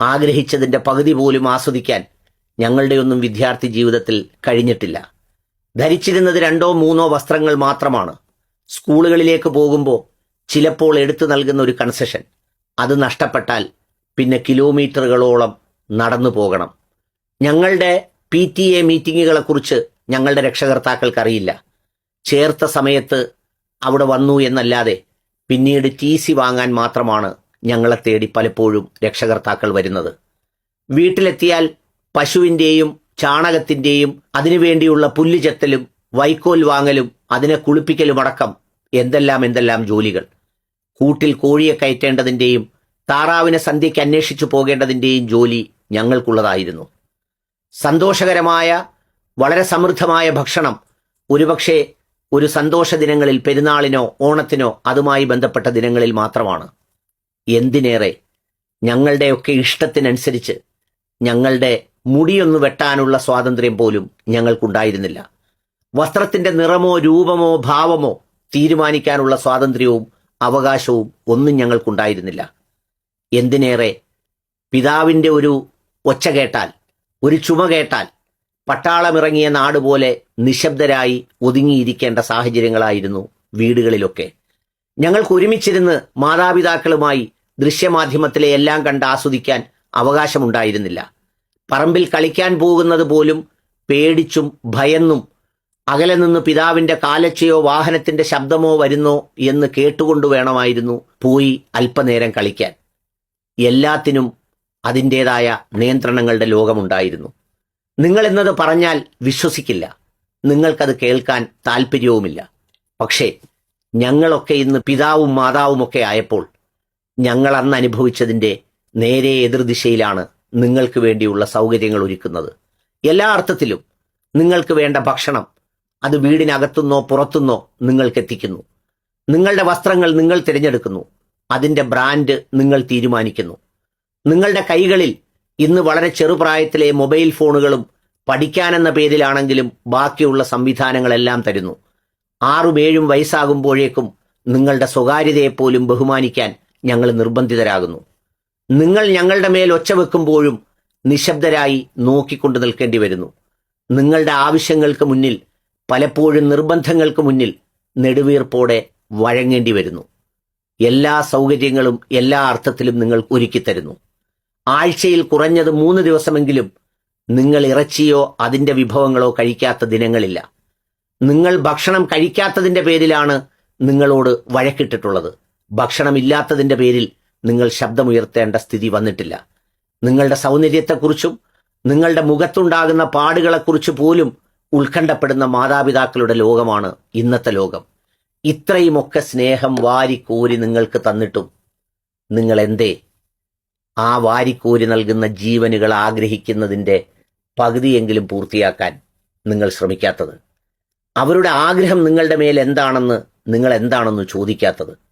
ആഗ്രഹിച്ചതിന്റെ പകുതി പോലും ആസ്വദിക്കാൻ ഞങ്ങളുടെയൊന്നും വിദ്യാർത്ഥി ജീവിതത്തിൽ കഴിഞ്ഞിട്ടില്ല. ധരിച്ചിരുന്നത് രണ്ടോ മൂന്നോ വസ്ത്രങ്ങൾ മാത്രമാണ്. സ്കൂളുകളിലേക്ക് പോകുമ്പോൾ ചിലപ്പോൾ എടുത്തു നൽകുന്ന ഒരു കൺസെഷൻ. അത് നഷ്ടപ്പെട്ടാൽ പിന്നെ കിലോമീറ്ററുകളോളം നടന്നു പോകണം. ഞങ്ങളുടെ പി ടി എ മീറ്റിങ്ങുകളെക്കുറിച്ച് ഞങ്ങളുടെ രക്ഷകർത്താക്കൾക്കറിയില്ല. ചേർത്ത സമയത്ത് അവിടെ വന്നു എന്നല്ലാതെ പിന്നീട് ടി സി വാങ്ങാൻ മാത്രമാണ് ഞങ്ങളെ തേടി പലപ്പോഴും രക്ഷകർത്താക്കൾ വരുന്നത്. വീട്ടിലെത്തിയാൽ പശുവിന്റെയും ചാണകത്തിന്റെയും അതിനുവേണ്ടിയുള്ള പുല്ല് ചെത്തലും വൈക്കോൽ വാങ്ങലും അതിനെ കുളിപ്പിക്കലുമടക്കം എന്തെല്ലാം എന്തെല്ലാം ജോലികൾ. കൂട്ടിൽ കോഴിയെ കയറ്റേണ്ടതിന്റെയും താറാവിനെ സന്ധ്യയ്ക്ക് അന്വേഷിച്ചു പോകേണ്ടതിന്റെയും ജോലി ഞങ്ങൾക്കുള്ളതായിരുന്നു. സന്തോഷകരമായ വളരെ സമൃദ്ധമായ ഭക്ഷണം ഒരുപക്ഷെ ഒരു സന്തോഷ ദിനങ്ങളിൽ പെരുന്നാളിനോ ഓണത്തിനോ അതുമായി ബന്ധപ്പെട്ട ദിനങ്ങളിൽ മാത്രമാണ്. എന്തിനേറെ? ഞങ്ങളുടെയൊക്കെ ഇഷ്ടത്തിനനുസരിച്ച് ഞങ്ങളുടെ മുടിയൊന്നു വെട്ടാനുള്ള സ്വാതന്ത്ര്യം പോലും ഞങ്ങൾക്കുണ്ടായിരുന്നില്ല. വസ്ത്രത്തിന്റെ നിറമോ രൂപമോ ഭാവമോ തീരുമാനിക്കാനുള്ള സ്വാതന്ത്ര്യവും അവകാശവും ഒന്നും ഞങ്ങൾക്കുണ്ടായിരുന്നില്ല. എന്തിനേറെ? പിതാവിന്റെ ഒരു ഒച്ച കേട്ടാൽ ഒരു ചുമ കേട്ടാൽ പട്ടാളമിറങ്ങിയ നാട് പോലെ നിശബ്ദരായി ഒതുങ്ങിയിരിക്കേണ്ട സാഹചര്യങ്ങളായിരുന്നു വീടുകളിലൊക്കെ. ഞങ്ങൾക്ക് ഒരുമിച്ചിരുന്ന് മാതാപിതാക്കളുമായി ദൃശ്യമാധ്യമത്തിലെ എല്ലാം കണ്ട് ആസ്വദിക്കാൻ അവകാശമുണ്ടായിരുന്നില്ല. പറമ്പിൽ കളിക്കാൻ പോകുന്നത് പോലും പേടിച്ചും ഭയന്നും അകലെ നിന്ന് പിതാവിന്റെ കാലച്ചയോ വാഹനത്തിന്റെ ശബ്ദമോ വരുന്നോ എന്ന് കേട്ടുകൊണ്ട് വേണമായിരുന്നു പോയി അല്പനേരം കളിക്കാൻ. എല്ലാത്തിനും അതിന്റെതായ നിയന്ത്രണങ്ങളുടെ ലോകമുണ്ടായിരുന്നു. നിങ്ങൾ എന്നത് പറഞ്ഞാൽ വിശ്വസിക്കില്ല. നിങ്ങൾക്കത് കേൾക്കാൻ താല്പര്യവുമില്ല പക്ഷേ ഞങ്ങളൊക്കെ ഇന്ന് പിതാവും മാതാവുമൊക്കെ ആയപ്പോൾ ഞങ്ങൾ അന്ന് അനുഭവിച്ചതിന്റെ നേരെ എതിർദിശയിലാണ് നിങ്ങൾക്ക് വേണ്ടിയുള്ള സൗകര്യങ്ങൾ ഒരുക്കുന്നത്. എല്ലാ അർത്ഥത്തിലും നിങ്ങൾക്ക് വേണ്ട ഭക്ഷണം അത് വീടിനകത്തുനിന്നോ പുറത്തുനിന്നോ നിങ്ങൾക്ക് എത്തിക്കുന്നു. നിങ്ങളുടെ വസ്ത്രങ്ങൾ നിങ്ങൾ തിരഞ്ഞെടുക്കുന്നു. അതിന്റെ ബ്രാൻഡ് നിങ്ങൾ തീരുമാനിക്കുന്നു. നിങ്ങളുടെ കൈകളിൽ ഇന്ന് വളരെ ചെറുപ്രായത്തിലെ മൊബൈൽ ഫോണുകളും പഠിക്കാനെന്ന പേരിലാണെങ്കിലും ബാക്കിയുള്ള സംവിധാനങ്ങളെല്ലാം തരുന്നു. ആറും ഏഴും വയസ്സാകുമ്പോഴേക്കും നിങ്ങളുടെ സ്വകാര്യതയെപ്പോലും ബഹുമാനിക്കാൻ ഞങ്ങൾ നിർബന്ധിതരാകുന്നു. നിങ്ങൾ ഞങ്ങളുടെ മേൽ ഒച്ച വെക്കുമ്പോഴും നിശബ്ദരായി നോക്കിക്കൊണ്ട് നിൽക്കേണ്ടി വരുന്നു. നിങ്ങളുടെ ആവശ്യങ്ങൾക്ക് മുന്നിൽ പലപ്പോഴും നിർബന്ധങ്ങൾക്ക് മുന്നിൽ നെടുവീർപ്പോടെ വഴങ്ങേണ്ടി വരുന്നു. എല്ലാ സൗകര്യങ്ങളും എല്ലാ അർത്ഥത്തിലും നിങ്ങൾ ഒരുക്കിത്തരുന്നു. ആഴ്ചയിൽ കുറഞ്ഞത് മൂന്ന് ദിവസമെങ്കിലും നിങ്ങൾ ഇറച്ചിയോ അതിന്റെ വിഭവങ്ങളോ കഴിക്കാത്ത ദിനങ്ങളില്ല. നിങ്ങൾ ഭക്ഷണം കഴിക്കാത്തതിന്റെ പേരിലാണ് നിങ്ങളോട് വഴക്കിട്ടിട്ടുള്ളത്. ഭക്ഷണമില്ലാത്തതിന്റെ പേരിൽ നിങ്ങൾ ശബ്ദമുയർത്തേണ്ട സ്ഥിതി വന്നിട്ടില്ല. നിങ്ങളുടെ സൗന്ദര്യത്തെക്കുറിച്ചും നിങ്ങളുടെ മുഖത്തുണ്ടാകുന്ന പാടുകളെക്കുറിച്ച് പോലും ഉത്കണ്ഠപ്പെടുന്ന മാതാപിതാക്കളുടെ ലോകമാണ് ഇന്നത്തെ ലോകം. ഇത്രയുമൊക്കെ സ്നേഹം വാരിക്കോരി നിങ്ങൾക്ക് തന്നിട്ടും നിങ്ങൾ എന്തേ ആ വാരിക്കോരി നൽകുന്ന ജീവനുകൾ ആഗ്രഹിക്കുന്നതിന്റെ പകുതിയെങ്കിലും പൂർത്തിയാക്കാൻ നിങ്ങൾ ശ്രമിക്കാത്തത്. അവരുടെ ആഗ്രഹം നിങ്ങളുടെ മേൽ എന്താണെന്ന് നിങ്ങൾ എന്താണെന്ന് ചോദിക്കാത്തത്.